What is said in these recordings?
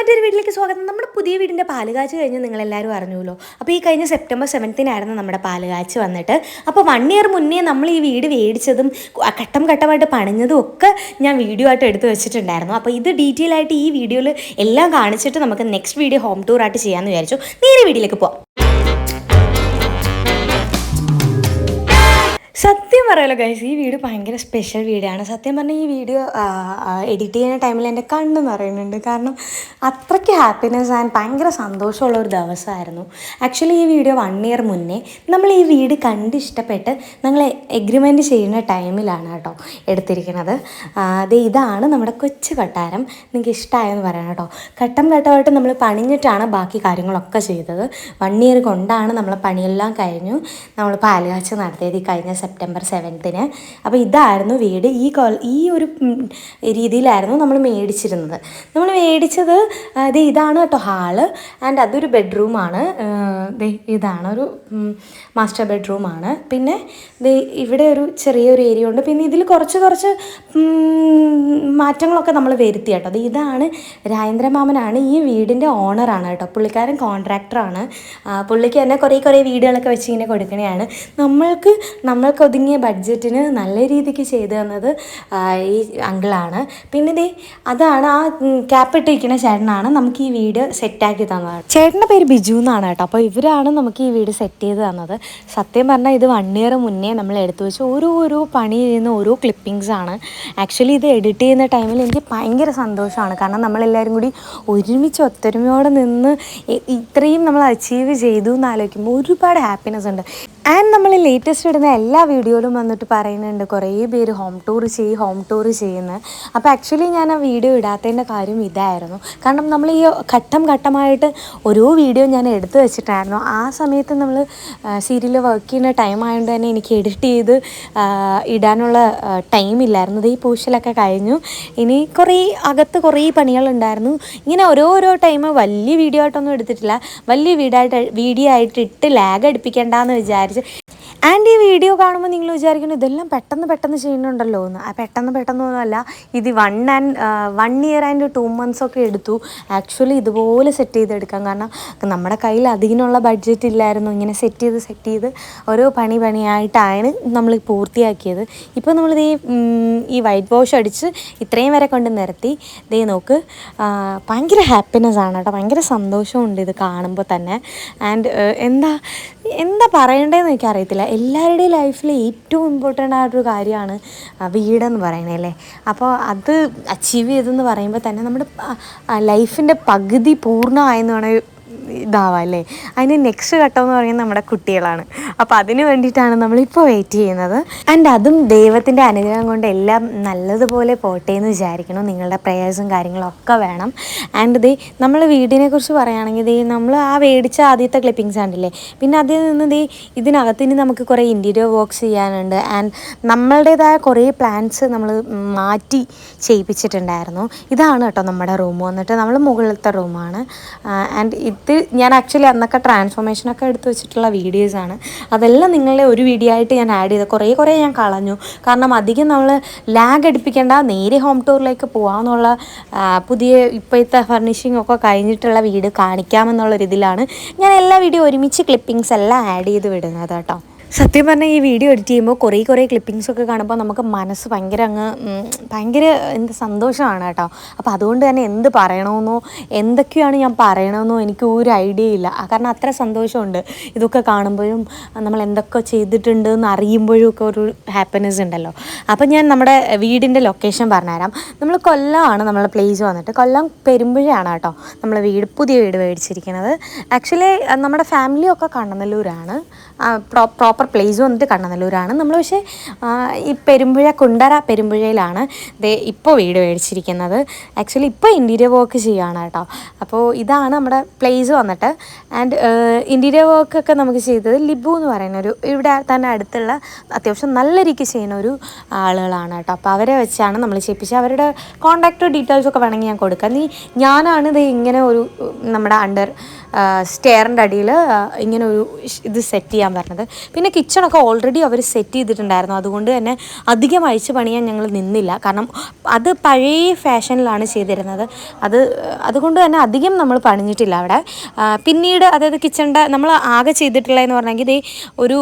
മറ്റൊരു വീട്ടിലേക്ക് സ്വാഗതം. നമ്മുടെ പുതിയ വീടിന്റെ പാലുകാച്ച് കഴിഞ്ഞ് നിങ്ങളെല്ലാവരും അറിഞ്ഞുല്ലോ അപ്പോൾ ഈ കഴിഞ്ഞ സെപ്റ്റംബർ സെവൻത്തിനായിരുന്നു നമ്മുടെ പാലുകാച്ച് വന്നിട്ട്. അപ്പോൾ വൺ ഇയർ മുന്നേ നമ്മൾ ഈ വീട് മേടിച്ചതും ഘട്ടം ഘട്ടമായിട്ട് പണിഞ്ഞതും ഒക്കെ ഞാൻ വീഡിയോ ആയിട്ട് എടുത്തു വെച്ചിട്ടുണ്ടായിരുന്നു. അപ്പോൾ ഇത് ഡീറ്റെയിൽ ആയിട്ട് ഈ വീഡിയോയിൽ എല്ലാം കാണിച്ചിട്ട് നമുക്ക് നെക്സ്റ്റ് വീഡിയോ ഹോം ടൂർ ആയിട്ട് ചെയ്യാമെന്ന് വിചാരിച്ചു. നേരെ വീഡിയോയിലേക്ക് പോവാം. സത്യം പറയാലോ ഗൈസ് ഈ വീഡിയോ ഭയങ്കര സ്പെഷ്യൽ വീഡിയോ ആണ് സത്യം പറഞ്ഞാൽ ഈ വീഡിയോ എഡിറ്റ് ചെയ്യുന്ന ടൈമിൽ എന്റെ കണ്ണ് നിറയുന്നുണ്ട്. കാരണം അത്രയ്ക്ക് ഹാപ്പിനെസ് ആൻഡ് ഭയങ്കര സന്തോഷമുള്ള ഒരു ദിവസമായിരുന്നു. ആക്ച്വലി ഈ വീഡിയോ വൺ ഇയർ മുന്നേ നമ്മൾ ഈ വീട് കണ്ട് ഇഷ്ടപ്പെട്ട് ഞങ്ങൾ എഗ്രിമെന്റ് ചെയ്യുന്ന ടൈമിലാണ് കേട്ടോ എടുത്തിരിക്കുന്നത്. അത് ഇതാണ് നമ്മുടെ കൊച്ചു കൊട്ടാരം. നിങ്ങൾക്ക് ഇഷ്ടമായെന്ന് പറയണം കേട്ടോ. ഘട്ടം ഘട്ടമായിട്ട് നമ്മൾ പണിഞ്ഞിട്ടാണ് ബാക്കി കാര്യങ്ങളൊക്കെ ചെയ്തത്. വൺ ഇയർ കൊണ്ടാണ് നമ്മൾ പണിയെല്ലാം കഴിഞ്ഞു. നമ്മൾ പാലുകാച്ച് നടത്തിയത് ഈ കഴിഞ്ഞ സെപ്റ്റംബർ സെവൻത്തിന്. അപ്പോൾ ഇതായിരുന്നു വീട്. ഈ കോൾ ഈ ഒരു രീതിയിലായിരുന്നു നമ്മൾ മേടിച്ചിരുന്നത്. നമ്മൾ മേടിച്ചത് അത് ഇതാണ് കേട്ടോ ഹാൾ. ആൻഡ് അതൊരു ബെഡ്റൂമാണ്. ഇതാണ് ഒരു മാസ്റ്റർ ബെഡ്റൂമാണ്. പിന്നെ ഇവിടെ ഒരു ചെറിയൊരു ഏരിയ ഉണ്ട്. പിന്നെ ഇതിൽ കുറച്ച് കുറച്ച് മാറ്റങ്ങളൊക്കെ നമ്മൾ വരുത്തി കേട്ടോ. അത് ഇതാണ് രാജേന്ദ്രമാമനാണ് ഈ വീടിന്റെ ഓണറാണ് കേട്ടോ. പുള്ളിക്കാരൻ കോൺട്രാക്ടറാണ്. പുള്ളിക്ക് തന്നെ കുറേ കുറേ വീടുകളൊക്കെ വെച്ച് ഇങ്ങനെ കൊടുക്കണതാണ് നമ്മൾക്ക് നമ്മൾക്ക് ഒതുങ്ങിയ ബഡ്ജറ്റിന് നല്ല രീതിക്ക് ചെയ്തു തന്നത് ഈ അങ്കിളാണ്. പിന്നെ ദേ അതാണ് ആ ക്യാപ്പ് ഇട്ടിരിക്കുന്ന ചേട്ടനാണ് നമുക്ക് ഈ വീട് സെറ്റാക്കി തന്നത്. ചേട്ടന്റെ പേര് ബിജു എന്നാണ് കേട്ടോ. അപ്പോൾ ഇവരാണ് നമുക്ക് ഈ വീട് സെറ്റ് ചെയ്ത് തന്നത്. സത്യം പറഞ്ഞാൽ ഇത് വൺ ഇയർ മുന്നേ നമ്മൾ എടുത്തു വെച്ച്. ഓരോ ഓരോ പണി ചെയ്യുന്ന ഓരോ ക്ലിപ്പിങ്സ് ആണ്. ആക്ച്വലി ഇത് എഡിറ്റ് ചെയ്യുന്ന ടൈമിൽ എനിക്ക് ഭയങ്കര സന്തോഷമാണ്. കാരണം നമ്മളെല്ലാവരും കൂടി ഒരുമിച്ച് ഒത്തൊരുമയോടെ നിന്ന് ഇത്രയും നമ്മൾ അച്ചീവ് ചെയ്തു എന്ന് ആലോചിക്കുമ്പോൾ ഒരുപാട് ഹാപ്പിനെസ് ഉണ്ട്. നമ്മൾ ലേറ്റസ്റ്റ് ഇടുന്ന എല്ലാ വീഡിയോയിലും വന്നിട്ട് പറയുന്നുണ്ട് കുറേ പേര് ഹോം ടൂർ ചെയ്യും ഹോം ടൂർ ചെയ്യുന്നത് അപ്പോൾ ആക്ച്വലി ഞാൻ ആ വീഡിയോ ഇടാത്തതിന്റെ കാര്യം ഇതായിരുന്നു. കാരണം നമ്മൾ ഈ ഘട്ടം ഘട്ടമായിട്ട് ഓരോ വീഡിയോ ഞാൻ എടുത്തു വെച്ചിട്ടായിരുന്നു. ആ സമയത്ത് നമ്മൾ സീരിയൽ വർക്ക് ചെയ്യുന്ന ടൈം ആയതുകൊണ്ട് തന്നെ എനിക്ക് എഡിറ്റ് ചെയ്ത് ഇടാനുള്ള ടൈം ഇല്ലായിരുന്നു. ഈ പൂശലൊക്കെ കഴിഞ്ഞു. ഇനി കുറേ അകത്ത് കുറേ പണികളുണ്ടായിരുന്നു. ഇങ്ങനെ ഓരോ ഓരോ ടൈം വലിയ വീഡിയോ ആയിട്ടൊന്നും എടുത്തിട്ടില്ല. വലിയ വീഡിയോ ആയിട്ട് വീഡിയോ ആയിട്ട് ഇട്ട് ലാഗ് അടുപ്പിക്കേണ്ടെന്ന് വിചാരിച്ച് ആൻഡ് ഈ വീഡിയോ കാണുമ്പോൾ നിങ്ങൾ വിചാരിക്കുന്നു ഇതെല്ലാം പെട്ടെന്ന് പെട്ടെന്ന് ചെയ്യുന്നുണ്ടല്ലോ എന്ന്. ആ പെട്ടെന്ന് പെട്ടെന്നൊന്നുമല്ല ഇത് one and one year and two months ഒക്കെ എടുത്തു. ആക്ച്വലി ഇതുപോലെ സെറ്റ് ചെയ്തെടുക്കാം. കാരണം നമ്മുടെ കയ്യിൽ അതിനുള്ള ബഡ്ജറ്റ് ഇല്ലായിരുന്നു. ഇങ്ങനെ സെറ്റ് ചെയ്ത് സെറ്റ് ചെയ്ത് ഓരോ പണി പണിയായിട്ടാണ് നമ്മൾ പൂർത്തിയാക്കിയത്. ഇപ്പോൾ നമ്മൾ ഈ ഈ വൈറ്റ് വാഷ് അടിച്ച് ഇത്രയും വരെ കൊണ്ട് നിരത്തി ദേ നോക്ക്. ഭയങ്കര ഹാപ്പിനെസ് ആണ് കേട്ടോ. ഭയങ്കര സന്തോഷമുണ്ട് ഇത് കാണുമ്പോൾ തന്നെ. ആൻഡ് എന്താ എന്താ പറയേണ്ടതെന്ന് എനിക്കറിയത്തില്ല. എല്ലാവരുടെയും ലൈഫിൽ ഏറ്റവും ഇമ്പോർട്ടന്റ് ആയിട്ടൊരു കാര്യമാണ് വീടെന്ന് പറയുന്നത് അല്ലേ? അപ്പോൾ അത് അച്ചീവ് ചെയ്തെന്ന് പറയുമ്പോൾ തന്നെ നമ്മുടെ ലൈഫിന്റെ പകുതി പൂർണമായെന്ന് വേണമെങ്കിൽ ഇതാവാം അല്ലേ അതിന് നെക്സ്റ്റ് ഘട്ടം എന്ന് പറയുന്നത് നമ്മുടെ കുട്ടികളാണ്. അപ്പോൾ അതിന് വേണ്ടിയിട്ടാണ് നമ്മളിപ്പോൾ വെയിറ്റ് ചെയ്യുന്നത്. ആൻഡ് അതും ദൈവത്തിന്റെ അനുഗ്രഹം കൊണ്ട് എല്ലാം നല്ലതുപോലെ പോട്ടെ എന്ന് വിചാരിക്കണം നിങ്ങളുടെ പ്രയേഴ്സും കാര്യങ്ങളൊക്കെ വേണം. ആൻഡ് ദേ നമ്മൾ വീടിനെ കുറിച്ച് പറയുകയാണെങ്കിൽ ദേ നമ്മൾ ആ മേടിച്ച ആദ്യത്തെ ക്ലിപ്പിങ്സ് കണ്ടില്ലേ? പിന്നെ അതിൽ നിന്ന് ദേ ഇതിനകത്ത് ഇനി നമുക്ക് കുറേ ഇന്റീരിയർ വർക്ക്സ് ചെയ്യാനുണ്ട്. ആൻഡ് നമ്മളുടേതായ കുറേ പ്ലാൻസ് നമ്മൾ മാറ്റി ചെയ്യിപ്പിച്ചിട്ടുണ്ടായിരുന്നു. ഇതാണ് കേട്ടോ നമ്മുടെ റൂം വന്നിട്ട് നമ്മൾ മുകളിലത്തെ റൂമാണ് ആൻഡ് ഇത് ഞാൻ ആക്ച്വലി അന്നൊക്കെ ട്രാൻസ്ഫോർമേഷനൊക്കെ എടുത്ത് വെച്ചിട്ടുള്ള വീഡിയോസാണ് അതെല്ലാം നിങ്ങളെ ഒരു വീഡിയോ ആയിട്ട് ഞാൻ ആഡ് ചെയ്ത്. കുറേ കുറേ ഞാൻ കളഞ്ഞു. കാരണം അധികം നമ്മൾ ലാഗ് അടിപ്പിക്കേണ്ട നേരെ ഹോം ടൂറിലേക്ക് പോകാമെന്നുള്ള പുതിയ ഇപ്പോഴത്തെ ഫർണിഷിംഗ് ഒക്കെ കഴിഞ്ഞിട്ടുള്ള വീട് കാണിക്കാമെന്നുള്ള ഒരു ഇതിലാണ് ഞാൻ എല്ലാ വീഡിയോ ഒരുമിച്ച് ക്ലിപ്പിംഗ്സ് എല്ലാം ആഡ് ചെയ്ത് വിടുന്നത് കേട്ടോ. സത്യം പറഞ്ഞാൽ ഈ വീഡിയോ എഡിറ്റ് ചെയ്യുമ്പോൾ കുറേ കുറേ ക്ലിപ്പിങ്സ് ഒക്കെ കാണുമ്പോൾ നമുക്ക് മനസ്സ് ഭയങ്കര അങ്ങ് ഭയങ്കര എന്ത് സന്തോഷമാണ് കേട്ടോ. അപ്പോൾ അതുകൊണ്ട് തന്നെ എന്ത് പറയണമെന്നോ എന്തൊക്കെയാണ് ഞാൻ പറയണമെന്നോ എനിക്ക് ഒരു ഐഡിയ ഇല്ല. കാരണം അത്ര സന്തോഷമുണ്ട്. ഇതൊക്കെ കാണുമ്പോഴും നമ്മൾ എന്തൊക്കെ ചെയ്തിട്ടുണ്ട് എന്ന് അറിയുമ്പോഴും ഒക്കെ ഒരു ഹാപ്പിനെസ് ഉണ്ടല്ലോ. അപ്പോൾ ഞാൻ നമ്മുടെ വീടിന്റെ ലൊക്കേഷൻ പറഞ്ഞുതരാം. നമ്മൾ കൊല്ലമാണ് നമ്മളെ പ്ലേസ് വന്നിട്ട്. കൊല്ലം പെരുമ്പുഴയാണ് കേട്ടോ നമ്മളെ വീട് പുതിയ വീട് മേടിച്ചിരിക്കുന്നത്. ആക്ച്വലി നമ്മുടെ ഫാമിലിയൊക്കെ കണ്ണനല്ലൂരാണ്. പ്രോപ്പർ പ്ലേസ് വന്നിട്ട് കണ്ണനല്ലൂരാണ്. നമ്മൾ പക്ഷേ ഈ പെരുമ്പുഴ കുണ്ടറ പെരുമ്പുഴയിലാണ് ഇപ്പോൾ വീട് മേടിച്ചിരിക്കുന്നത്. ആക്ച്വലി ഇപ്പോൾ ഇന്റീരിയർ വർക്ക് ചെയ്യുകയാണ് കേട്ടോ. അപ്പോൾ ഇതാണ് നമ്മുടെ പ്ലേസ് വന്നിട്ട്. ആൻഡ് ഇന്റീരിയർ വർക്കൊക്കെ നമുക്ക് ചെയ്തത് ലിബു എന്ന് പറയുന്ന ഒരു ഇവിടെ തന്നെ അടുത്തുള്ള അത്യാവശ്യം നല്ല രീതിക്ക് ചെയ്യുന്ന ഒരു ആളുകളാണ് കേട്ടോ. അപ്പോൾ അവരെ വെച്ചാണ് നമ്മൾ ചെയ്യിപ്പിച്ചത്. അവരുടെ കോൺടാക്ട് ഡീറ്റെയിൽസ് ഒക്കെ വേണമെങ്കിൽ ഞാൻ കൊടുക്കാം. നീ ഞാനാണ് ഇത് ഇങ്ങനെ ഒരു നമ്മുടെ അണ്ടർ സ്റ്റെയറിന്റെ അടിയിൽ ഇങ്ങനെ ഒരു ഇത് സെറ്റ് ചെയ്യാൻ പറഞ്ഞത്. പിന്നെ കിച്ചണൊക്കെ ഓൾറെഡി അവർ സെറ്റ് ചെയ്തിട്ടുണ്ടായിരുന്നു. അതുകൊണ്ട് തന്നെ അധികം അഴിച്ച് പണിയാൻ ഞങ്ങൾ നിന്നില്ല. കാരണം അത് പഴയ ഫാഷനിലാണ് ചെയ്തിരുന്നത്. അത് അതുകൊണ്ട് തന്നെ അധികം നമ്മൾ പണിഞ്ഞിട്ടില്ല അവിടെ. പിന്നീട് അതായത് കിച്ചണിന്റെ നമ്മൾ ആകെ ചെയ്തിട്ടുള്ളതെന്ന് പറഞ്ഞെങ്കിൽ ഇതേ ഒരു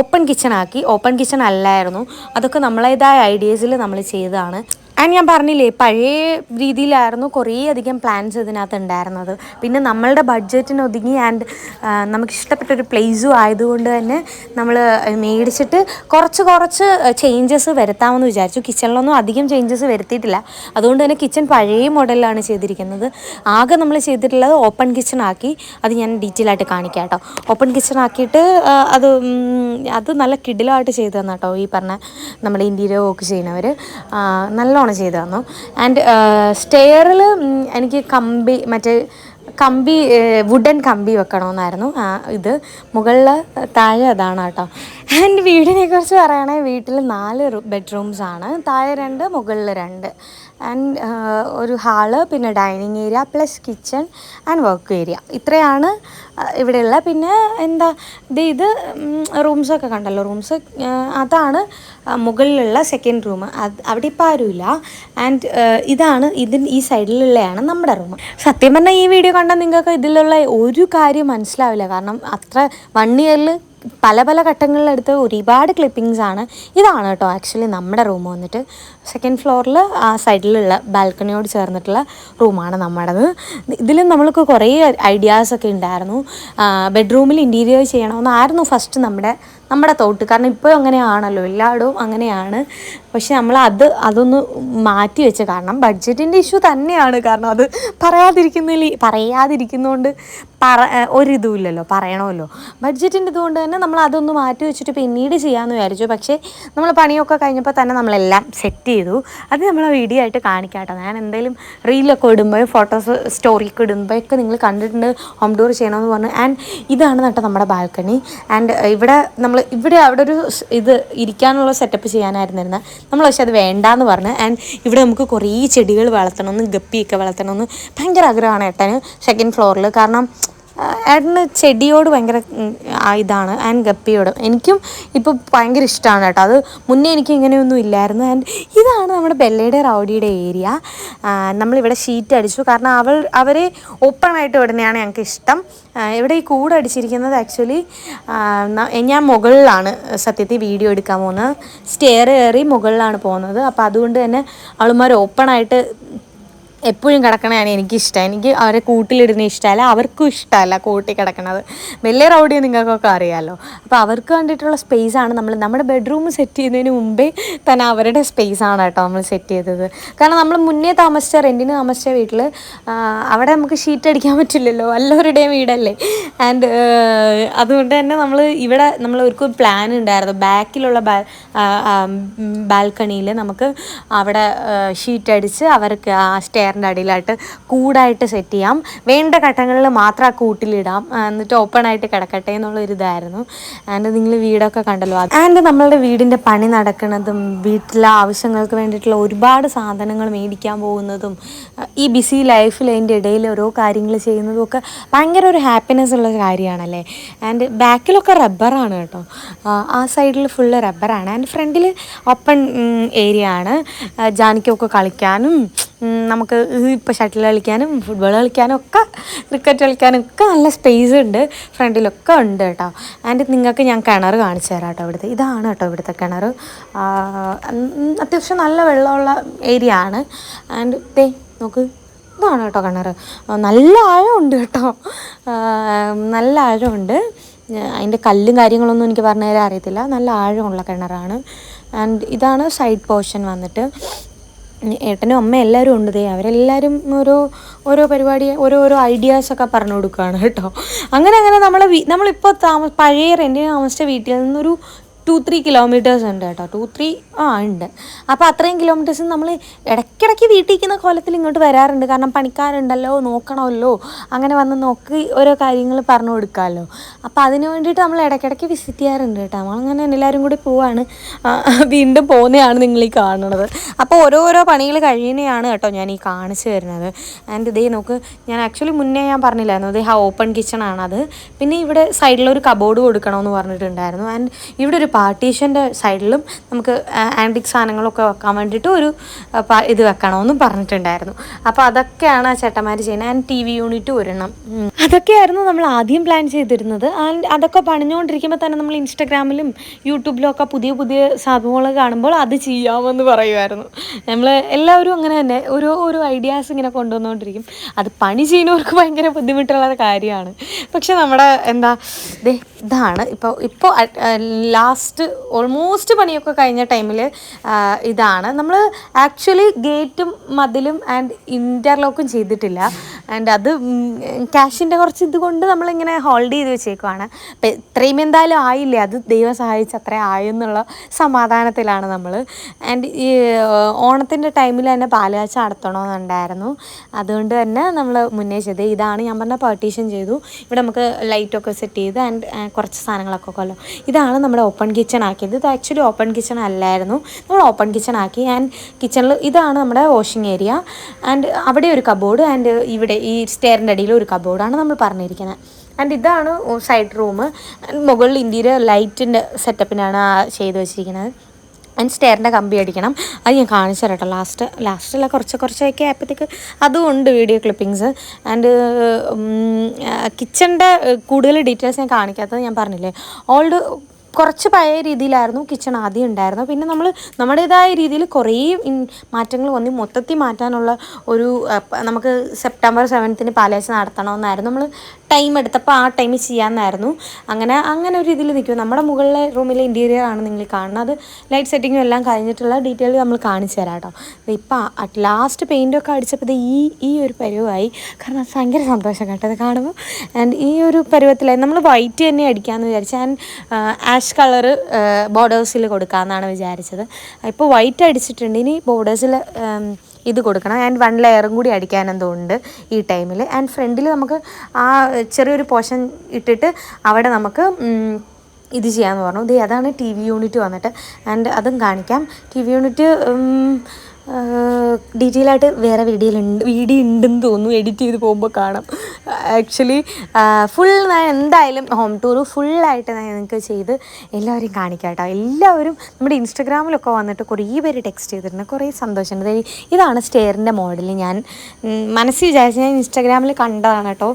ഓപ്പൺ കിച്ചൺ ആക്കി. ഓപ്പൺ കിച്ചൺ അല്ലായിരുന്നു. അതൊക്കെ നമ്മളേതായ ഐഡിയസിൽ നമ്മൾ ചെയ്തതാണ്. ആൻഡ് ഞാൻ പറഞ്ഞില്ലേ പഴയ രീതിയിലായിരുന്നു കുറേ അധികം പ്ലാൻസ് ഇതിനകത്ത് ഉണ്ടായിരുന്നത്. പിന്നെ നമ്മളുടെ ബഡ്ജറ്റിന് ഒതുങ്ങി ആൻഡ് നമുക്ക് ഇഷ്ടപ്പെട്ട ഒരു പ്ലേസും ആയതുകൊണ്ട് തന്നെ നമ്മൾ മേടിച്ചിട്ട് കുറച്ച് കുറച്ച് ചേഞ്ചസ് വരുത്താമെന്ന് വിചാരിച്ചു. കിച്ചണിലൊന്നും അധികം ചേഞ്ചസ് വരുത്തിയിട്ടില്ല. അതുകൊണ്ട് തന്നെ കിച്ചൺ പഴയ മോഡലിലാണ് ചെയ്തിരിക്കുന്നത്. ആകെ നമ്മൾ ചെയ്തിട്ടുള്ളത് ഓപ്പൺ കിച്ചൺ ആക്കി. അത് ഞാൻ ഡീറ്റെയിൽ ആയിട്ട് കാണിക്കാം കേട്ടോ. ഓപ്പൺ കിച്ചൺ ആക്കിയിട്ട് അത് അത് നല്ല കിടിലമായിട്ട് ചെയ്തു തന്നെ കേട്ടോ ഈ പറഞ്ഞ നമ്മുടെ ഇന്റീരിയർ വർക്ക് ചെയ്യുന്നവർ നല്ലോണം ചെയ്തു തന്നു ആൻഡ് സ്റ്റെയറിൽ എനിക്ക് കമ്പി മറ്റേ കമ്പി വുഡൻ കമ്പി വെക്കണമെന്നായിരുന്നു. ഇത് മുകളിൽ താഴെ അതാണ് കേട്ടോ. ആൻഡ് വീടിനെ കുറിച്ച് പറയുകയാണെങ്കിൽ വീട്ടിൽ നാല് ബെഡ്റൂംസ് ആണ്. താഴെ രണ്ട് മുകളിൽ രണ്ട്. ആൻഡ് ഒരു ഹാൾ പിന്നെ dining area plus kitchen and work area ഇത്രയാണ് ഇവിടെയുള്ള. പിന്നെ എന്താ ഇത് ഇത് റൂംസൊക്കെ കണ്ടല്ലോ. റൂംസ് അതാണ് മുകളിലുള്ള സെക്കൻഡ് റൂം അത് അവിടെ ഇപ്പോൾ ആരുമില്ല. ആൻഡ് ഇതാണ് ഇതിന് ഈ സൈഡിലുള്ളതാണ് നമ്മുടെ റൂം സത്യം പറഞ്ഞാൽ ഈ വീഡിയോ കണ്ടാൽ നിങ്ങൾക്ക് ഇതിലുള്ള ഒരു കാര്യം മനസ്സിലാവില്ല. കാരണം അത്ര വൺ ഇയറിൽ പല പല ഘട്ടങ്ങളിലെടുത്ത് ഒരുപാട് ക്ലിപ്പിങ്സ് ആണ് ഇതാണ് കേട്ടോ ആക്ച്വലി നമ്മുടെ റൂം വന്നിട്ട്. സെക്കൻഡ് ഫ്ലോറിൽ ആ സൈഡിലുള്ള ബാൽക്കണിയോട് ചേർന്നിട്ടുള്ള റൂമാണ് നമ്മുടേത്. ഇതിലും നമ്മൾക്ക് കുറേ ഐഡിയാസൊക്കെ ഉണ്ടായിരുന്നു. ബെഡ്റൂമിൽ ഇന്റീരിയർ ചെയ്യണമെന്നായിരുന്നു ഫസ്റ്റ് നമ്മുടെ നമ്മുടെ തോട്ട് കാരണം ഇപ്പോൾ അങ്ങനെയാണല്ലോ എല്ലായിടവും അങ്ങനെയാണ്. പക്ഷെ നമ്മൾ അത് അതൊന്ന് മാറ്റി വെച്ച കാരണം ബഡ്ജറ്റിന്റെ ഇഷ്യൂ തന്നെയാണ്. കാരണം അത് പറയാതിരിക്കുന്നതിൽ പറയാതിരിക്കുന്നതുകൊണ്ട് പറ ഒരിതുമില്ലല്ലോ പറയണമല്ലോ. ബഡ്ജറ്റിന്റെ ഇതുകൊണ്ട് തന്നെ നമ്മൾ അതൊന്ന് മാറ്റി വെച്ചിട്ട് പിന്നീട് ചെയ്യാമെന്ന് വിചാരിച്ചു. പക്ഷേ നമ്മൾ പണിയൊക്കെ കഴിഞ്ഞപ്പോൾ തന്നെ നമ്മളെല്ലാം സെറ്റ് ചെയ്തു. അത് നമ്മൾ വീഡിയോ ആയിട്ട് കാണിക്കാട്ടോ ഞാൻ എന്തെങ്കിലും റീലൊക്കെ ഇടുമ്പോൾ ഫോട്ടോസ് സ്റ്റോറിയൊക്കെ ഇടുമ്പോഴൊക്കെ നിങ്ങൾ കണ്ടിട്ടുണ്ട് ഹോം ടൂർ ചെയ്യണമെന്ന് പറഞ്ഞു. ആൻഡ് ഇതാണ് കേട്ടോ നമ്മുടെ ബാൽക്കണി ആൻഡ് ഇവിടെ നമ്മൾ ഇവിടെ അവിടെ ഒരു ഇത് ഇരിക്കാനുള്ള സെറ്റപ്പ് ചെയ്യാനായിരുന്നു ഇരുന്നത് നമ്മൾ പക്ഷെ അത് വേണ്ടാന്ന് പറഞ്ഞ്. ആൻഡ് ഇവിടെ നമുക്ക് കുറേ ചെടികൾ വളർത്തണമെന്ന് ഗപ്പിയൊക്കെ വളർത്തണമെന്ന് ഭയങ്കര ആഗ്രഹമാണ് ഏട്ടന് സെക്കൻഡ് ഫ്ലോറിൽ കാരണം ഏട്ടന് ചെടിയോട് ഭയങ്കര ഇതാണ്. ആൻഡ് ഗപ്പിയോട്. എനിക്കും ഇപ്പോൾ ഭയങ്കര ഇഷ്ടമാണ് കേട്ടോ. അത് മുന്നേ എനിക്ക് ഇങ്ങനെയൊന്നും ഇല്ലായിരുന്നു. ആൻഡ് ഇതാണ് നമ്മുടെ ബെല്ലയുടെ റൗഡിയുടെ ഏരിയ. നമ്മളിവിടെ ഷീറ്റ് അടിച്ചു. കാരണം അവൾ അവരെ ഓപ്പൺ ആയിട്ട് വിടുന്നതാണ് ഞങ്ങൾക്ക് ഇഷ്ടം. ഇവിടെ ഈ കൂട് അടിച്ചിരിക്കുന്നത് ആക്ച്വലി ഞാൻ മുകളിലാണ് സത്യത്തിൽ വീഡിയോ എടുക്കാൻ പോകുന്നത്. സ്റ്റെയർ കയറി മുകളിലാണ് പോകുന്നത്. അപ്പോൾ അതുകൊണ്ട് തന്നെ അവളുമാർ ഓപ്പൺ ആയിട്ട് എപ്പോഴും കിടക്കണതാണ് എനിക്കിഷ്ടം. എനിക്ക് അവരെ കൂട്ടിലിടുന്ന ഇഷ്ടമല്ല അവർക്കും ഇഷ്ടമല്ല കൂട്ടി കിടക്കണത്. വലിയ റൗഡി നിങ്ങൾക്കൊക്കെ അറിയാമല്ലോ അപ്പോൾ അവർക്ക് വേണ്ടിയിട്ടുള്ള സ്പേസ് ആണ് നമ്മൾ നമ്മുടെ ബെഡ്റൂം സെറ്റ് ചെയ്യുന്നതിന് മുമ്പേ തന്നെ അവരുടെ സ്പേസ് ആണ് കേട്ടോ നമ്മൾ സെറ്റ് ചെയ്തത്. കാരണം നമ്മൾ മുന്നേ താമസിച്ച റെന്റിന് താമസിച്ച വീട്ടിൽ അവിടെ നമുക്ക് ഷീറ്റ് അടിക്കാൻ പറ്റില്ലല്ലോ. എല്ലാവരുടെയും വീടല്ലേ. ആൻഡ് അതുകൊണ്ട് തന്നെ നമ്മൾ ഇവിടെ നമ്മൾ ഒരു പ്ലാൻ ഉണ്ടായിരുന്നു. ബാക്കിലുള്ള ബാൽക്കണിയിൽ നമുക്ക് അവിടെ ഷീറ്റ് അടിച്ച് അവർക്ക് ആ സ്റ്റെയറിന്റെ അടിയിലായിട്ട് കൂടായിട്ട് സെറ്റ് ചെയ്യാം. വേണ്ട ഘട്ടങ്ങളിൽ മാത്രം ആ കൂട്ടിലിടാം. എന്നിട്ട് ഓപ്പൺ ആയിട്ട് കിടക്കട്ടെ എന്നുള്ളൊരു ഇതായിരുന്നു. ആൻഡ് നിങ്ങൾ വീടൊക്കെ കണ്ടല്ലോ. ആൻഡ് നമ്മളുടെ വീടിന്റെ പണി നടക്കുന്നതും വീട്ടിലെ ആവശ്യങ്ങൾക്ക് വേണ്ടിയിട്ടുള്ള ഒരുപാട് സാധനങ്ങൾ മേടിക്കാൻ പോകുന്നതും ഈ ബിസി ലൈഫിൽ അതിന്റെ ഇടയിൽ ഓരോ കാര്യങ്ങൾ ചെയ്യുന്നതും ഒക്കെ ഭയങ്കര ഒരു ഹാപ്പിനെസ് ഉള്ള കാര്യമാണല്ലേ? ആൻഡ് ബാക്കിലൊക്കെ റബ്ബറാണ് കേട്ടോ. ആ, സൈഡിൽ ഫുള്ള് റബ്ബറാണ് ആൻഡ് ഫ്രണ്ടിൽ ഓപ്പൺ ഏരിയ ആണ്. ജാനിക്കൊക്കെ കളിക്കാനും നമുക്ക് ഇപ്പോൾ ഷട്ടിൽ കളിക്കാനും ഫുട്ബോൾ കളിക്കാനും ഒക്കെ ക്രിക്കറ്റ് കളിക്കാനും ഒക്കെ നല്ല സ്പേസ് ഉണ്ട്. ഫ്രണ്ടിലൊക്കെ ഉണ്ട് കേട്ടോ. ആൻഡ് നിങ്ങൾക്ക് ഞാൻ കിണർ കാണിച്ചു തരാം കേട്ടോ ഇവിടുത്തെ. ഇതാണ് കേട്ടോ ഇവിടുത്തെ കിണർ. അത്യാവശ്യം നല്ല വെള്ളമുള്ള ഏരിയ ആണ്. ആൻഡ് ദേ നോക്ക്. ഇതാണ് കേട്ടോ കിണർ. നല്ല ആഴമുണ്ട് കേട്ടോ. നല്ല ആഴമുണ്ട്. അതിന്റെ കല്ലും കാര്യങ്ങളൊന്നും എനിക്ക് പറഞ്ഞു തരാൻ അറിയത്തില്ല. നല്ല ആഴമുള്ള കിണറാണ്. ആൻഡ് ഇതാണ് സൈഡ് പോർഷൻ വന്നിട്ട്. ഏട്ടനും അമ്മ എല്ലാവരും ഉണ്ട് ദേ. അവരെല്ലാവരും ഓരോ ഓരോ പരിപാടി ഓരോ ഓരോ ഐഡിയാസൊക്കെ പറഞ്ഞു കൊടുക്കുകയാണ് കേട്ടോ. അങ്ങനെ അങ്ങനെ നമ്മളെ വീ നമ്മളിപ്പോൾ താമ പഴയ റെന്റിന് താമസിച്ച വീട്ടിൽ നിന്നൊരു ടു ത്രീ കിലോമീറ്റേഴ്സ് ഉണ്ട് കേട്ടോ. ടു ത്രീ ആ ഉണ്ട്. അപ്പോൾ അത്രയും കിലോമീറ്റേഴ്സ് നമ്മൾ ഇടയ്ക്കിടയ്ക്ക് വീട്ടിൽ കോലത്തിൽ ഇങ്ങോട്ട് വരാറുണ്ട്. കാരണം പണിക്കാരുണ്ടല്ലോ നോക്കണമല്ലോ. അങ്ങനെ വന്ന് നോക്കി ഓരോ കാര്യങ്ങൾ പറഞ്ഞു കൊടുക്കാമല്ലോ. അപ്പോൾ അതിന് വേണ്ടിയിട്ട് നമ്മൾ ഇടയ്ക്കിടയ്ക്ക് വിസിറ്റ് ചെയ്യാറുണ്ട് കേട്ടോ. നമ്മളങ്ങനെ എല്ലാവരും കൂടി പോവാണ്. വീണ്ടും പോകുന്നതാണ് നിങ്ങൾ ഈ കാണുന്നത്. അപ്പോൾ ഓരോരോ പണികൾ കഴിയുന്നതാണ് കേട്ടോ ഞാൻ ഈ കാണിച്ചു തരുന്നത്. ആൻഡ് ഇതേ നോക്ക് ഞാൻ ആക്ച്വലി മുന്നേ ഞാൻ പറഞ്ഞില്ലായിരുന്നു. ഇത് ആ ഓപ്പൺ കിച്ചൺ ആണത്. പിന്നെ ഇവിടെ സൈഡിലൊരു കബോർഡ് കൊടുക്കണമെന്ന് പറഞ്ഞിട്ടുണ്ടായിരുന്നു. ആൻഡ് ഇവിടെ ഒരു പാർട്ടീഷന്റെ സൈഡിലും നമുക്ക് ആന്റിക് സാധനങ്ങളൊക്കെ വെക്കാൻ വേണ്ടിയിട്ട് ഒരു ഇത് വെക്കണമെന്നും പറഞ്ഞിട്ടുണ്ടായിരുന്നു. അപ്പോൾ അതൊക്കെയാണ് ആ ചേട്ടന്മാർ ചെയ്യുന്നത്. ആൻഡ് ടി വി യൂണിറ്റ് ഒരെണ്ണം. അതൊക്കെയായിരുന്നു നമ്മൾ ആദ്യം പ്ലാൻ ചെയ്തിരുന്നത്. ആൻഡ് അതൊക്കെ പണിഞ്ഞുകൊണ്ടിരിക്കുമ്പോൾ തന്നെ നമ്മൾ ഇൻസ്റ്റഗ്രാമിലും യൂട്യൂബിലും ഒക്കെ പുതിയ പുതിയ സംഭവങ്ങൾ കാണുമ്പോൾ അത് ചെയ്യാമെന്ന് പറയുമായിരുന്നു. നമ്മൾ എല്ലാവരും അങ്ങനെ തന്നെ ഓരോ ഓരോ ഐഡിയാസ് ഇങ്ങനെ കൊണ്ടുവന്നുകൊണ്ടിരിക്കും. അത് പണി ചെയ്യുന്നവർക്ക് ഭയങ്കര ബുദ്ധിമുട്ടുള്ള കാര്യമാണ്. പക്ഷെ നമ്മുടെ എന്താ ഇതാണ്. ഇപ്പോൾ ഇപ്പോൾ ലാസ്റ്റ് ഓൾമോസ്റ്റ് പണിയൊക്കെ കഴിഞ്ഞ ടൈമിൽ ഇതാണ്. നമ്മൾ ആക്ച്വലി ഗേറ്റും മതിലും ആൻഡ് ഇന്റർലോക്കും ചെയ്തിട്ടില്ല. ആൻഡ് അത് ക്യാഷിന്റെ കുറച്ച് ഇതുകൊണ്ട് നമ്മളിങ്ങനെ ഹോൾഡ് ചെയ്ത് വെച്ചേക്കുവാണ്. അപ്പം ഇത്രയും എന്തായാലും ആയില്ലേ? അത് ദൈവം സഹായിച്ച് അത്ര ആയെന്നുള്ള സമാധാനത്തിലാണ് നമ്മൾ ആൻഡ് ഈ ഓണത്തിന്റെ ടൈമിൽ തന്നെ പാലുകാച്ച നടത്തണമെന്നുണ്ടായിരുന്നു അതുകൊണ്ട് തന്നെ നമ്മൾ മുന്നേ ചെയ്ത് ഇതാണ് ഞാൻ പറഞ്ഞ പാർട്ടീഷൻ ചെയ്തു. ഇവിടെ നമുക്ക് ലൈറ്റൊക്കെ സെറ്റ് ചെയ്ത് ആൻഡ് കുറച്ച് സാധനങ്ങളൊക്കെ കൊല്ലോ. ഇതാണ് നമ്മുടെ ഓപ്പൺ കിച്ചൺ ആക്കിയത്. ഇത് ആക്ച്വലി ഓപ്പൺ കിച്ചൺ അല്ലായിരുന്നു. നമ്മൾ ഓപ്പൺ കിച്ചൺ ആക്കി. ആൻഡ് കിച്ചണിൽ ഇതാണ് നമ്മുടെ വാഷിംഗ് ഏരിയ ആൻഡ് അവിടെ ഒരു കബോർഡ് ആൻഡ് ഇവിടെ ഈ സ്റ്റെയറിന്റെ അടിയിൽ ഒരു കബോർഡാണ് നമ്മൾ പറഞ്ഞിരിക്കുന്നത്. ആൻഡ് ഇതാണ് സൈഡ് റൂം മുകളിൽ ഇന്റീരിയർ ലൈറ്റിന്റെ സെറ്റപ്പിനാണ് ചെയ്തു വെച്ചിരിക്കുന്നത്. ആൻഡ് സ്റ്റെയറിന്റെ കമ്പി അടിക്കണം. അത് ഞാൻ കാണിച്ചു തരാം കേട്ടോ. ലാസ്റ്റ് ലാസ്റ്റിലെ കുറച്ച് കുറച്ചൊക്കെ ആയപ്പോഴത്തേക്ക് അതും ഉണ്ട് വീഡിയോ ക്ലിപ്പിങ്സ് ആൻഡ് കിച്ചണിന്റെ കൂടുതൽ ഡീറ്റെയിൽസ് ഞാൻ കാണിക്കാത്തത് ഞാൻ പറഞ്ഞില്ലേ? ഓൾഡ് കുറച്ച് പഴയ രീതിയിലായിരുന്നു കിച്ചൺ ആദ്യം ഉണ്ടായിരുന്നത്. പിന്നെ നമ്മൾ നമ്മുടേതായ രീതിയിൽ കുറേ മാറ്റങ്ങൾ വന്ന് മൊത്തത്തിൽ മാറ്റാനുള്ള ഒരു നമുക്ക് സെപ്റ്റംബർ സെവൻത്തിന് പാലാഴ്ച നടത്തണമെന്നായിരുന്നു. നമ്മൾ ടൈം എടുത്തപ്പോൾ ആ ടൈമിൽ ചെയ്യാമെന്നായിരുന്നു. അങ്ങനെ അങ്ങനെ ഒരു രീതിയിൽ നിൽക്കും നമ്മുടെ മുകളിലെ റൂമിലെ ഇന്റീരിയർ ആണ് നിങ്ങൾ കാണുന്നത്. അത് ലൈറ്റ് സെറ്റിങ്ങും എല്ലാം കഴിഞ്ഞിട്ടുള്ള ഡീറ്റെയിൽ നമ്മൾ കാണിച്ചു തരാം കേട്ടോ. ഇപ്പം അറ്റ് ലാസ്റ്റ് പെയിന്റൊക്കെ അടിച്ചപ്പോൾ ഈ ഈ ഒരു പരുവമായി. കാരണം അത് ഭയങ്കര സന്തോഷം കേട്ടോ അത് കാണുമ്പോൾ. ആൻഡ് ഈ ഒരു പരുവത്തിലായി. നമ്മൾ വൈറ്റ് തന്നെ അടിക്കാമെന്ന് വിചാരിച്ചു. ആൻഡ് ആഷ് കളറ് ബോർഡേഴ്സിൽ കൊടുക്കാമെന്നാണ് വിചാരിച്ചത്. ഇപ്പോൾ വൈറ്റ് അടിച്ചിട്ടുണ്ട്. ഇനി ബോർഡേഴ്സിൽ ഇത് കൊടുക്കണം. ആൻഡ് വൺ ലെയറും കൂടി ഉണ്ട് ഈ ടൈമിൽ ആൻഡ് ഫ്രണ്ടിൽ നമുക്ക് ആ ചെറിയൊരു പോഷൻ ഇട്ടിട്ട് അവിടെ നമുക്ക് ഇത് ചെയ്യാമെന്ന് പറഞ്ഞു. ദേ അതാണ് ടി വി യൂണിറ്റ് വന്നിട്ട്. ആൻഡ് അതും കാണിക്കാം. ടി വി യൂണിറ്റ് ഡീറ്റെയിൽ ആയിട്ട് വേറെ വീഡിയോയിലുണ്ട് വീഡിയോ ഉണ്ടെന്ന് തോന്നുന്നു എഡിറ്റ് ചെയ്ത് പോകുമ്പോൾ കാണാം. ആക്ച്വലി ഫുൾ ഞാൻ എന്തായാലും ഹോം ടൂർ ഫുള്ളായിട്ട് ഞാൻ നിങ്ങൾക്ക് ചെയ്ത് എല്ലാവരെയും കാണിക്കാം കേട്ടോ. എല്ലാവരും നമ്മുടെ ഇൻസ്റ്റഗ്രാമിലൊക്കെ വന്നിട്ട് കുറേ പേര് ടെക്സ്റ്റ് ചെയ്തിട്ടുണ്ട്. കുറേ സന്തോഷമുണ്ട്. ഇതാണ് സ്റ്റെയറിന്റെ മോഡൽ ഞാൻ. മനസ്സിൽ വിചാരിച്ച് ഞാൻ ഇൻസ്റ്റഗ്രാമിൽ കണ്ടതാണ് കേട്ടോ.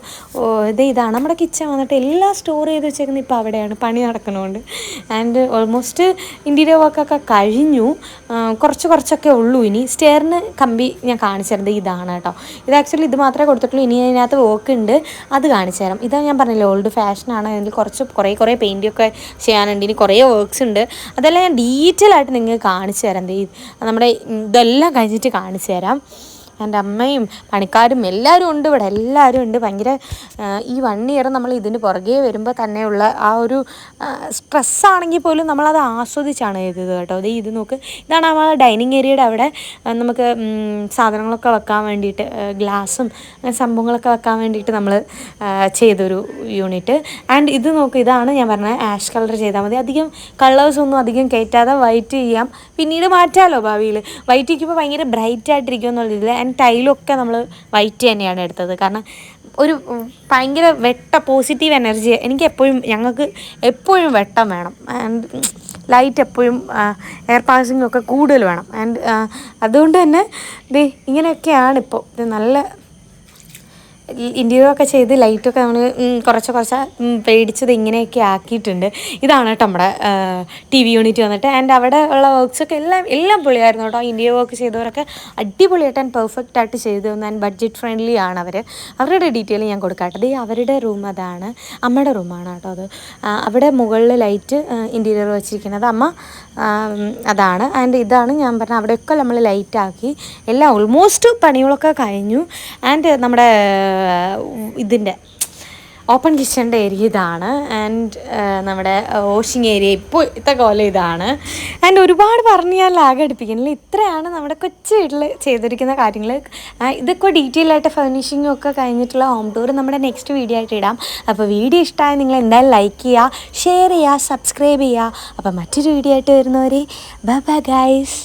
ഇത് ഇതാണ് നമ്മുടെ കിച്ചൺ വന്നിട്ട് എല്ലാം സ്റ്റോർ ചെയ്ത് വെച്ചേക്കുന്നത് ഇപ്പോൾ അവിടെയാണ്. പണി നടക്കുന്നതുകൊണ്ട് ആൻഡ് ഓൾമോസ്റ്റ് ഇന്റീരിയർ വർക്കൊക്കെ കഴിഞ്ഞു. കുറച്ച് കുറച്ചൊക്കെ ഉള്ളൂ ഇനി. സ്റ്റെയറിന് കമ്പി ഞാൻ കാണിച്ചു തരുന്നത് ഇതാണ് കേട്ടോ. ഇത് ആക്ച്വലി ഇത് മാത്രമേ കൊടുത്തിട്ടുള്ളൂ. ഇനി അതിനകത്ത് വർക്ക് ഉണ്ട്. അത് കാണിച്ചു തരാം. ഇതാ ഞാൻ പറഞ്ഞില്ല ഓൾഡ് ഫാഷനാണ് അതിൽ കുറച്ച് കുറേ കുറേ പെയിന്റൊക്കെ ചെയ്യാനുണ്ട്. ഇനി കുറേ വർക്ക്സ് ഉണ്ട്. അതെല്ലാം ഞാൻ ഡീറ്റെയിൽ ആയിട്ട് നിങ്ങൾക്ക് കാണിച്ചു തരാം. നമ്മുടെ ഇതെല്ലാം കഴിഞ്ഞിട്ട് കാണിച്ചു തരാം. എന്റെ അമ്മയും പണിക്കാരും എല്ലാവരും ഉണ്ട് ഇവിടെ എല്ലാവരും ഉണ്ട്. ഭയങ്കര ഈ വൺ ഇയർ നമ്മൾ ഇതിന് പുറകെ വരുമ്പോൾ തന്നെയുള്ള ആ ഒരു സ്ട്രെസ്സാണെങ്കിൽ പോലും നമ്മളത് ആസ്വദിച്ചാണ് ചെയ്തത് കേട്ടോ. അതേ ഇത് നോക്ക്. ഇതാണ് ആ ഡൈനിങ് ഏരിയയുടെ അവിടെ നമുക്ക് സാധനങ്ങളൊക്കെ വെക്കാൻ വേണ്ടിയിട്ട് ഗ്ലാസും സംഭവങ്ങളൊക്കെ വെക്കാൻ വേണ്ടിയിട്ട് നമ്മൾ ചെയ്തൊരു യൂണിറ്റ് ആൻഡ് ഇത് നോക്ക് ഇതാണ് ഞാൻ പറഞ്ഞത് ആഷ് കളർ ചെയ്താൽ മതി. അധികം കളേഴ്സ് ഒന്നും അധികം കയറ്റാതെ വൈറ്റ് ചെയ്യാം. പിന്നീട് മാറ്റാമല്ലോ ഭാവിയിൽ വൈറ്റ് ഇരിക്കുമ്പോൾ ഭയങ്കര ബ്രൈറ്റ് ആയിട്ടിരിക്കും എന്നുള്ള രീതിയിൽ ടൈലൊക്കെ നമ്മൾ വൈറ്റ് തന്നെയാണ് എടുത്തത്. കാരണം ഒരു ഭയങ്കര വെട്ട പോസിറ്റീവ് എനർജി എനിക്ക് എപ്പോഴും ഞങ്ങൾക്ക് എപ്പോഴും വെട്ടം വേണം. ആൻഡ് ലൈറ്റ് എപ്പോഴും എയർ പാസിംഗ് ഒക്കെ കൂടുതൽ വേണം. ആൻഡ് അതുകൊണ്ട് തന്നെ ദേ ഇങ്ങനെയൊക്കെയാണ് ഇപ്പോൾ ഇത് നല്ല ഇന്റീരിയർ ഒക്കെ ചെയ്ത് ലൈറ്റൊക്കെ നമ്മൾ കുറച്ച് കുറച്ച് പേടിച്ചത് ഇങ്ങനെയൊക്കെ ആക്കിയിട്ടുണ്ട്. ഇതാണ് കേട്ടോ നമ്മുടെ ടി വി യൂണിറ്റ് വന്നിട്ട്. ആൻഡ് അവിടെ ഉള്ള വർക്ക്സൊക്കെ എല്ലാം എല്ലാം പൊളിയായിരുന്നു കേട്ടോ. ഇന്റീരിയർ വർക്ക് ചെയ്തവരൊക്കെ അടിപൊളിയായിട്ട് ആൻഡ് പെർഫെക്റ്റ് ആയിട്ട് ചെയ്തു ആൻഡ് ബഡ്ജറ്റ് ഫ്രണ്ട്ലി ആണ് അവർ അവരുടെ ഡീറ്റെയിൽ ഞാൻ കൊടുക്കാട്ടത് ഈ അവരുടെ റൂം അതാണ്. അമ്മയുടെ റൂമാണ് കേട്ടോ അത്. അവിടെ മുകളിൽ ലൈറ്റ് ഇന്റീരിയർ വെച്ചിരിക്കുന്നത് അമ്മ അതാണ്. ആൻഡ് ഇതാണ് ഞാൻ പറഞ്ഞത് അവിടെയൊക്കെ നമ്മൾ ലൈറ്റാക്കി എല്ലാം ഓൾമോസ്റ്റ് പണികളൊക്കെ കഴിഞ്ഞു. ആൻഡ് നമ്മുടെ ഇതിന്റെ ഓപ്പൺ കിച്ചണിന്റെ ഏരിയ ഇതാണ്. ആൻഡ് നമ്മുടെ വാഷിംഗ് ഏരിയ ഇപ്പോൾ ഇത്ത കോലം ഇതാണ്. ആൻഡ് ഒരുപാട് പറഞ്ഞാൽ ലാഗ് അടുപ്പിക്കുന്നില്ല. ഇത്രയാണ് നമ്മുടെ കൊച്ചു വീട്ടിൽ ചെയ്തിരിക്കുന്ന കാര്യങ്ങൾ ഇതൊക്കെ ഡീറ്റെയിൽ ആയിട്ട് ഫർണിഷിങ്ങും ഒക്കെ കഴിഞ്ഞിട്ടുള്ള ഹോം ടൂർ നമ്മുടെ നെക്സ്റ്റ് വീഡിയോ ആയിട്ട് ഇടാം. അപ്പോൾ വീഡിയോ ഇഷ്ടമായ നിങ്ങൾ എന്തായാലും ലൈക്ക് ചെയ്യുക ഷെയർ ചെയ്യുക സബ്സ്ക്രൈബ് ചെയ്യുക. അപ്പോൾ മറ്റൊരു വീഡിയോ ആയിട്ട് വരുന്നവരെ ബൈ ബൈ ഗൈസ്